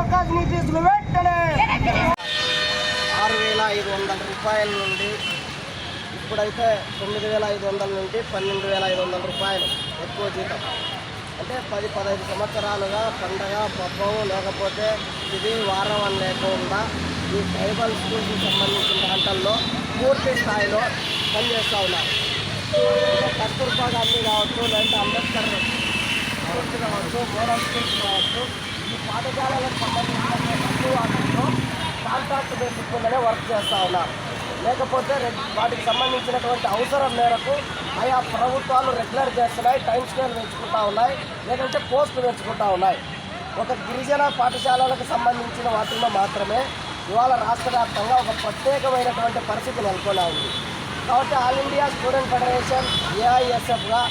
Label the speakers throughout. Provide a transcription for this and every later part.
Speaker 1: అవకాశం తీసుకుని వెంటనే ఆరు వేల ఐదు వందల రూపాయల నుండి ఇప్పుడైతే తొమ్మిది వేల ఐదు వందల నుండి పన్నెండు వేల ఐదు వందల రూపాయలు ఎక్కువ జీతం. అంటే పది పదహైదు సంవత్సరాలుగా పండగ పబ్బం లేకపోతే ఇది వారం అని లేకుండా ఈ ట్రైబల్ స్కూల్కి సంబంధించిన గంటల్లో పూర్తి స్థాయిలో పనిచేస్తూ ఉన్నారు. కస్తూర్బా గాంధీ కావచ్చు లేదంటే అంబేద్కర్ కావచ్చు మోడల్ స్కూల్స్ కావచ్చు ఈ పాఠశాలలకు సంబంధించిన అన్ని కాంట్రాక్ట్ బేసిస్ మీదనే వర్క్ చేస్తూ ఉన్నారు లేకపోతే రెగ్- వాటికి సంబంధించినటువంటి అవసరం మేరకు ఆయా ప్రభుత్వాలు రెగ్యులర్ చేస్తున్నాయి టైం స్కేల్ పెంచుకుంటా ఉన్నాయి లేదంటే పోస్టులు పెంచుకుంటా ఉన్నాయి. ఒక గిరిజన పాఠశాలలకు సంబంధించిన వాటిల్లో మాత్రమే ఇవాళ రాష్ట్ర వ్యాప్తంగా ఒక ప్రత్యేకమైనటువంటి పరిస్థితి నెలకొన్నా ఉంది. కాబట్టి ఆల్ ఇండియా స్టూడెంట్ ఫెడరేషన్ ఏఐఎస్ఎఫ్గా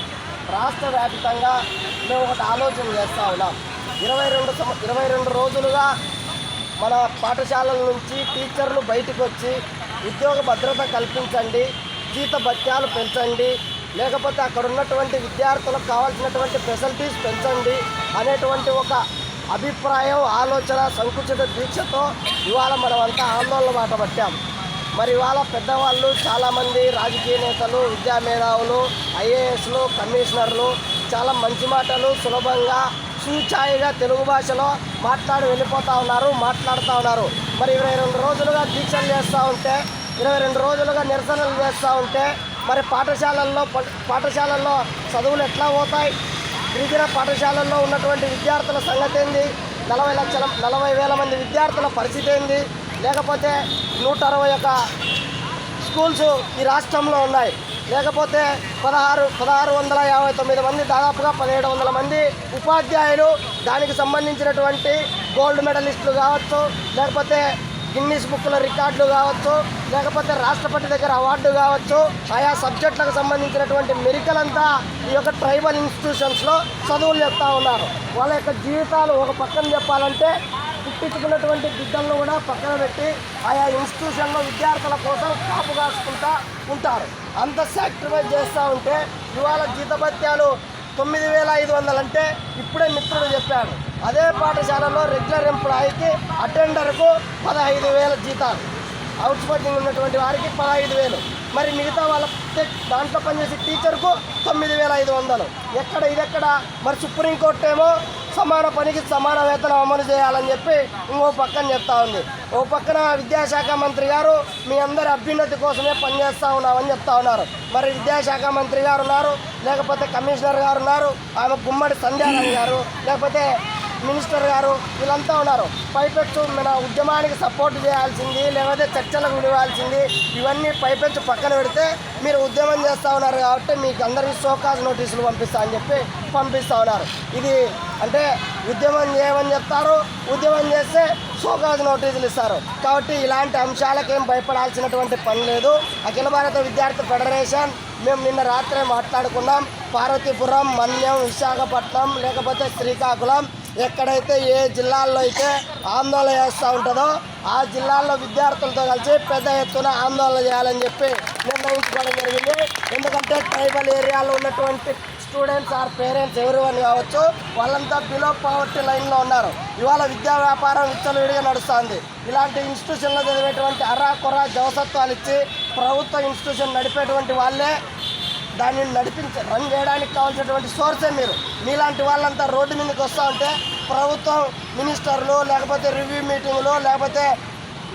Speaker 1: రాష్ట్ర వ్యాప్తంగా మేము ఒకటి ఆలోచన చేస్తూ ఉన్నాం. ఇరవై రెండు సంవ ఇరవై రెండు రోజులుగా మన పాఠశాలల నుంచి టీచర్లు బయటకు వచ్చి ఉద్యోగ భద్రత కల్పించండి జీత భత్యాలు పెంచండి లేకపోతే అక్కడ ఉన్నటువంటి విద్యార్థులకు కావాల్సినటువంటి ఫెసిలిటీస్ పెంచండి అనేటువంటి ఒక అభిప్రాయం ఆలోచన సంకుచిత దీక్షతో ఇవాళ మనమంతా ఆందోళన మాట పట్టాం. మరి ఇవాళ పెద్దవాళ్ళు చాలామంది రాజకీయ నేతలు విద్యా మేధావులు ఐఏఎస్లు కమిషనర్లు చాలా మంచి మాటలు సులభంగా సూచాయిగా తెలుగు భాషలో మాట్లాడి వెళ్ళిపోతూ ఉన్నారు మాట్లాడుతూ ఉన్నారు. మరి ఇరవై రెండు రోజులుగా దీక్షలు చేస్తూ ఉంటే ఇరవై రెండు రోజులుగా నిరసనలు చేస్తూ ఉంటే మరి పాఠశాలల్లో ప- పాఠశాలల్లో చదువులు ఎట్లా పోతాయి? గిరిజన పాఠశాలల్లో ఉన్నటువంటి విద్యార్థుల సంగతి ఏంది? నలభై లక్షల నలభై వేల మంది విద్యార్థుల పరిస్థితి ఏంది? లేకపోతే నూట అరవై ఒక స్కూల్స్ ఈ రాష్ట్రంలో ఉన్నాయి. లేకపోతే పదహారు పదహారు వందల యాభై తొమ్మిది మంది దాదాపుగా పదిహేడు వందల మంది ఉపాధ్యాయులు దానికి సంబంధించినటువంటి గోల్డ్ మెడలిస్టులు కావచ్చు లేకపోతే గిన్నీస్ బుక్ల రికార్డులు కావచ్చు లేకపోతే రాష్ట్రపతి దగ్గర అవార్డు కావచ్చు ఆయా సబ్జెక్టులకు సంబంధించినటువంటి మెరికలంతా ఈ యొక్క ట్రైబల్ ఇన్స్టిట్యూషన్స్లో చదువులు చెప్తా ఉన్నారు. వాళ్ళ యొక్క జీవితాలు ఒక పక్కన చెప్పాలంటే పుట్టించుకున్నటువంటి బిడ్డలను కూడా పక్కన పెట్టి ఆయా ఇన్స్టిట్యూషన్లో విద్యార్థుల కోసం కాపు కాసుకుంటా ఉంటారు. అంత సాక్రిఫైస్ చేస్తూ ఉంటే ఇవాళ జీతభత్యాలు తొమ్మిది వేల ఐదు వందలు అంటే ఇప్పుడే మిత్రుడు చెప్పాడు. అదే పాఠశాలలో రెగ్యులర్ ఎంప్లాయీకి అటెండర్కు పదహైదు వేల జీతాలు. అవుట్స్పోర్టింగ్ ఉన్నటువంటి వారికి పదహైదు వేలు. మరి మిగతా వాళ్ళ దాంట్లో పనిచేసే టీచర్కు తొమ్మిది వేల ఐదు వందలు. ఎక్కడ ఇదెక్కడ? మరి సుప్రీంకోర్టు ఏమో సమాన పనికి సమాన వేతనం అమలు చేయాలని చెప్పి ఇంకో పక్కన చెప్తా ఉంది. ఓ పక్కన విద్యాశాఖ మంత్రి గారు మీ అందరి అభ్యున్నతి కోసమే పనిచేస్తూ ఉన్నామని చెప్తా ఉన్నారు. మరి విద్యాశాఖ మంత్రి గారు ఉన్నారు లేకపోతే కమిషనర్ గారు ఉన్నారు ఆమె గుమ్మడి సంధ్యారాణి గారు లేకపోతే మినిస్టర్ గారు వీళ్ళంతా ఉన్నారు. పైపెచ్చు మన ఉద్యమానికి సపోర్ట్ చేయాల్సింది లేకపోతే చర్చలకు విలువాల్సింది ఇవన్నీ పైపెచ్చు పక్కన పెడితే మీరు ఉద్యమం చేస్తూ ఉన్నారు కాబట్టి మీకు అందరికీ సోకాజ్ నోటీసులు పంపిస్తా అని చెప్పి పంపిస్తూ ఉన్నారు. ఇది అంటే ఉద్యమం చేయమని చెప్తారు? ఉద్యమం చేస్తే సోకాజ్ నోటీసులు ఇస్తారు. కాబట్టి ఇలాంటి అంశాలకు ఏం భయపడాల్సినటువంటి పని లేదు. అఖిల భారత విద్యార్థి ఫెడరేషన్ మేము నిన్న రాత్రే మాట్లాడుకున్నాం. పార్వతీపురం మన్యం విశాఖపట్నం లేకపోతే శ్రీకాకుళం ఎక్కడైతే ఏ జిల్లాల్లో అయితే ఆందోళన చేస్తూ ఉంటుందో ఆ జిల్లాల్లో విద్యార్థులతో కలిసి పెద్ద ఎత్తున ఆందోళన చేయాలని చెప్పి నిర్ణయించుకోవడం జరిగింది. ఎందుకంటే ట్రైబల్ ఏరియాలో ఉన్నటువంటి స్టూడెంట్స్ ఆర్ పేరెంట్స్ ఎవరు అని కావచ్చు. వాళ్ళంతా బిలో పవర్టీ లైన్లో ఉన్నారు. ఇవాళ విద్యా వ్యాపారం విచ్చలవిడిగా నడుస్తుంది. ఇలాంటి ఇన్స్టిట్యూషన్లో చదివేటువంటి అర్రా కొర జవసత్వాలు ఇచ్చి ప్రభుత్వ ఇన్స్టిట్యూషన్ నడిపేటువంటి వాళ్ళే దాన్ని నడిపించ రన్ చేయడానికి కావాల్సినటువంటి సోర్సే మీరు. మీలాంటి వాళ్ళంతా రోడ్డు మీదకి వస్తూ ఉంటే ప్రభుత్వం మినిస్టర్లు లేకపోతే రివ్యూ మీటింగ్లు లేకపోతే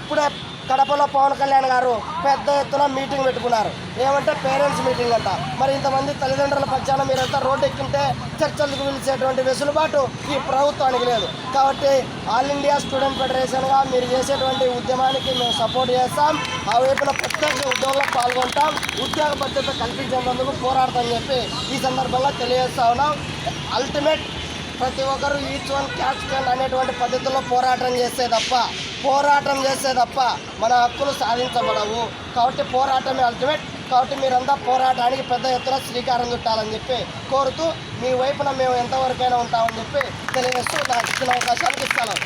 Speaker 1: ఇప్పుడే కడపలో పవన్ కళ్యాణ్ గారు పెద్ద ఎత్తున మీటింగ్ పెట్టుకున్నారు. ఏమంటే పేరెంట్స్ మీటింగ్ అంట. మరి ఇంతమంది తల్లిదండ్రుల పక్షాన మీరంతా రోడ్డు ఎక్కింటే చర్చలకు పిలిచేటువంటి వెసులుబాటు ఈ ప్రభుత్వానికి లేదు. కాబట్టి ఆల్ ఇండియా స్టూడెంట్ ఫెడరేషన్గా మీరు చేసేటువంటి ఉద్యమానికి మేము సపోర్ట్ చేస్తాం. ఆ వైపున ప్రత్యేక ఉద్యోగంలో పాల్గొంటాం. ఉద్యోగ భద్రత కల్పించేందుకు పోరాడతామని చెప్పి ఈ సందర్భంగా తెలియజేస్తా ఉన్నాం. అల్టిమేట్ ప్రతి ఒక్కరూ ఈచ్ వన్ క్యాచ్ అనేటువంటి పద్ధతిలో పోరాటం చేస్తే తప్ప పోరాటం చేస్తే తప్ప మన హక్కులు సాధించబడవు. కాబట్టి పోరాటమే అల్టిమేట్ కాబట్టి మీరంతా పోరాటానికి పెద్ద ఎత్తున శ్రీకారం చుట్టాలని చెప్పి కోరుతూ మీ వైపున మేము ఎంతవరకైనా ఉంటామని చెప్పి తెలియజేస్తూ నాకు ఇచ్చిన అవకాశానికి ఇస్తాను.